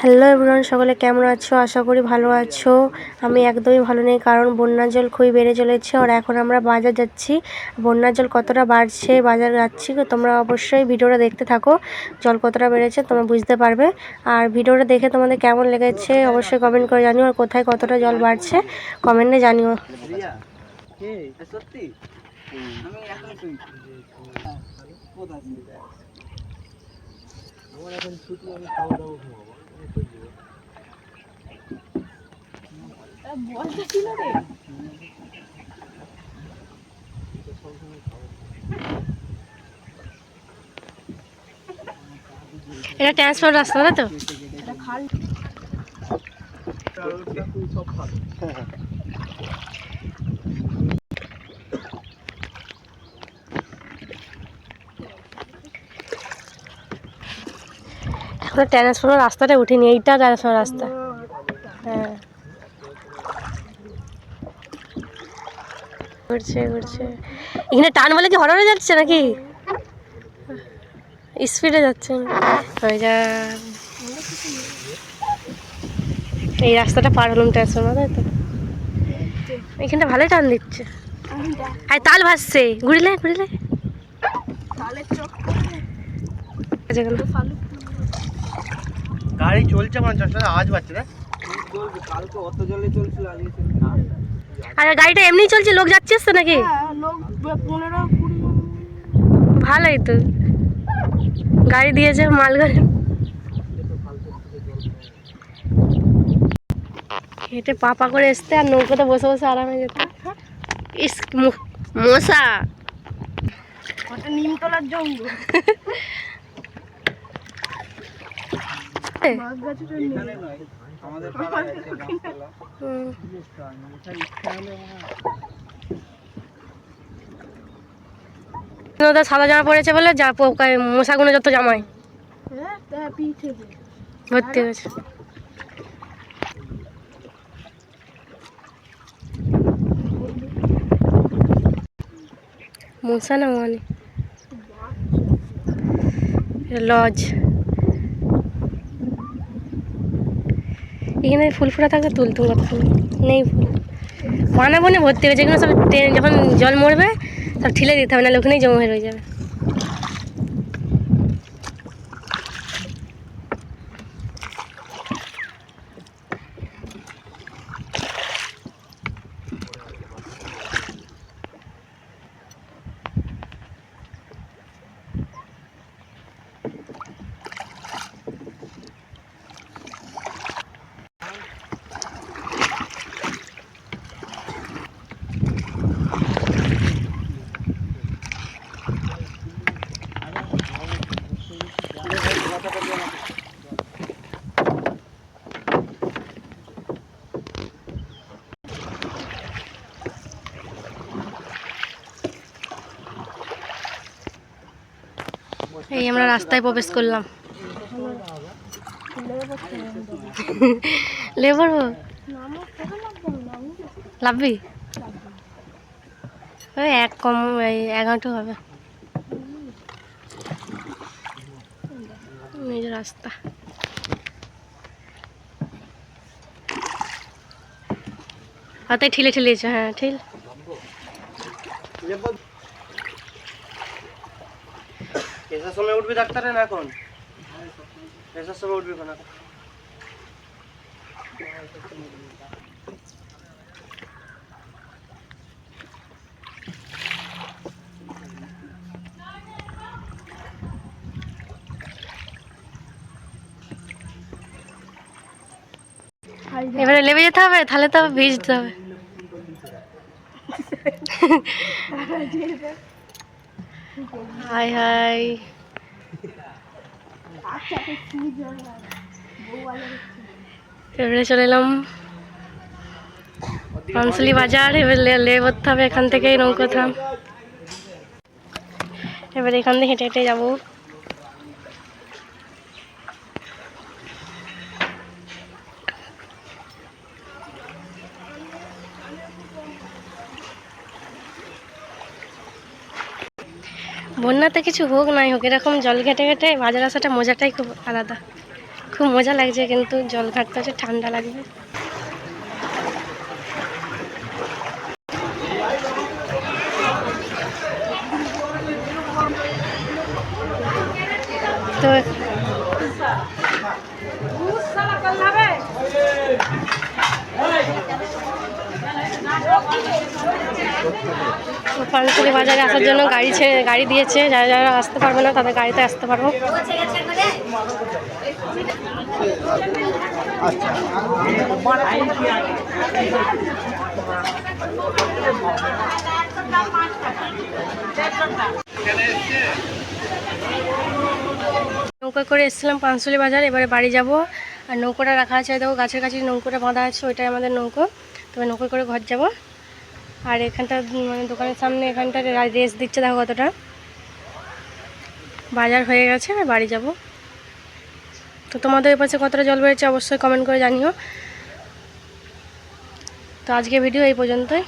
Hello everyone সকলে কেমন আছো? আশা করি ভালো আছো। আমি একদমই ভালো নেই কারণ বন্যার জল খুবই বেড়ে চলেছে আর এখন আমরা বাজার যাচ্ছি। বন্যার জল কতটা বাড়ছে বাজার যাচ্ছি তোমরা অবশ্যই ভিডিওটা দেখতে থাকো। জল কতটা বেড়েছে তোমরা বুঝতে পারবে। আর ভিডিওটা দেখে তোমাদের কেমন লেগেছে অবশ্যই কমেন্ট করে জানিও আর কোথায় কতটা জল বাড়ছে কমেন্টে জানিও। সত্যি? আমি এখন শুনছি কোথায়? আমার এখন ছুটি আমি খাওয়া দাওয়া এটা ট্রান্সফার রাস্তা তাই তো? সব ভালো এখনও ট্রান্সফার রাস্তাটা উঠিনি এইটা ট্রান্সফার রাস্তা। হ্যাঁ। ঘুরছে ঘুরছে। এখানে টান বলে কি হররে যাচ্ছে নাকি? স্পিডে যাচ্ছে। ওই যা এই রাস্তাটা পার হলাম ট্রান্সফার তাই তো? এখানটা ভালোই টান দিচ্ছে। আর তাল ভাসছে। ঘুরিলে ঘুরিলে। আচ্ছা, গেল। গাড়ি চলছে মানে চলছে আওয়াজ পাচ্ছে না। কালকে অত জলে চলছিল আজকে না আর গাড়িটা এমনি চলছে? লোক যাচ্ছিস তো নাকি? লোক পনেরো কুড়ি ভালোই তো। গাড়ি দিয়েছে মাল গাড়ি। হেঁটে পাপা করে আসতে আর নৌকাতে বসে বসে আরামে যেতে। ইস মশা। নিমতলার জঙ্গল বাঘ গাছটা নেই এখানে নয় আমাদের পাড়ায় আছে? ওদের সাদা জামা পড়েছে বলে যা মশাগুলো যত জামাই। ভর্তি হয়েছে। মশা না মানে? লজ। এখানে ফুল ফুটা থাকলে তুলতুম কথা নেই ফুল। পানা বনে ভর্তি হয়েছে যেগুলো সব ট্রেন, যখন জল মরবে, সব ঠেলে দিতে হবে, নাহলে ওখানেই জমা হয়ে যাবে। এই আমরা রাস্তায় প্রবেশ করলাম। লে পড়ব লাভবি? ওই এক কম, এই এক হাঁটু হবে। রাস্তা। হাতে ঠিলে ঠিলেছে হ্যাঁ ঠিক এসার সময় উঠবি ডাক্তারে না এখন? এসার সময় উঠবি না এবারে লেবে যেতে হবে তাহলে তো ভিজতে হবে। হাই হাই এবারে চলে এলাম। পানসুলি বাজার এবার লে করতে হবে এখান থেকেই নৌকো থাম। এবার এখান থেকে হেঁটে হেঁটে যাব। বন্যাতে কিছু হোক, নাই হোক, এরকম জল ঘেটে ঘেটে বাজার আসাটা মজাটাই খুব আলাদা। খুব মজা লাগছে কিন্তু জল ঘাটতে হচ্ছে ঠান্ডা লাগবে। তো পানশুলি বাজারে আসার জন্য গাড়ি ছেড়ে গাড়ি দিয়েছে। যারা যারা আসতে পারবে না, তাদের গাড়িতে আসতে পারব। নৌকা করে এসেছিলাম পানশুলি বাজার, এবারে বাড়ি যাব। আর নৌকোটা রাখা আছে দেখো গাছের কাছে নৌকোটা বাঁধা আছে, ওইটাই আমাদের নৌকো। তবে নৌকো করে ঘর যাব। আর এখানটা মানে দোকানের সামনে এখানটা রেস্ট দিচ্ছে, দেখো কতটা। বাজার হয়ে গেছে আর বাড়ি যাব। তো তোমাদের ওই পাশে কতটা জল বেড়েছে অবশ্যই কমেন্ট করে জানিও। তো আজকে ভিডিও এই পর্যন্তই।